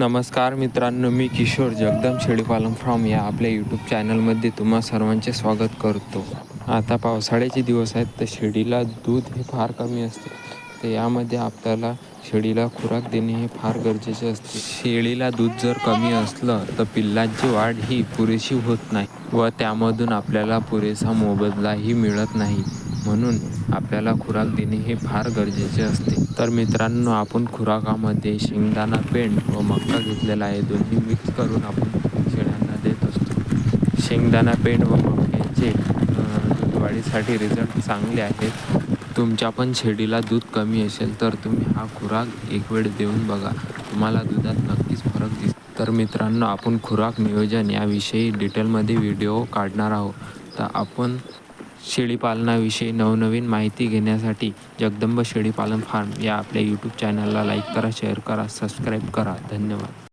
नमस्कार मित्रांनो मी किशोर जगदम शेळीपालन फ्रॉम या आपल्या यूट्यूब चॅनलमध्ये तुम्हा सर्वांचे स्वागत करतो. आता पावसाळ्याचे दिवस आहेत तर शेळीला दूध हे फार कमी असते. तर यामध्ये आपल्याला शेळीला खुराक देणे हे फार गरजेचे असते. शेळीला दूध जर कमी असलं तर पिल्लांची वाढ ही पुरेशी होत नाही व त्यामधून आपल्याला पुरेसा मोबदलाही मिळत नाही. म्हणून आपल्याला खुराक देणे हे फार गरजेचे असते. तर मित्रांनो आपण खुराकामध्ये शेंगदाणा पेंड व मका घेतलेला आहे. दोन्ही मिक्स करून आपण शेळ्यांना देत असतो. शेंगदाणा पेंड व मक्याचे अं, वाढीसाठी रिझल्ट चांगले आहेत. तुमच्या पण शेडीला दूध कमी असेल तर तुम्ही हा खुराक एक वेळ देऊन बघा. तुम्हाला दुधात नक्कीच फरक दिस तर मित्रांनो आपण खुराक नियोजन याविषयी डिटेलमध्ये व्हिडिओ काढणार आहोत. तर आपण शेळीपालनाविषयी नवनवीन माहिती घेण्यासाठी जगदंब शेळीपालन फार्म या आपल्या यूट्यूब चॅनलला लाईक करा शेअर करा सबस्क्राईब करा. धन्यवाद.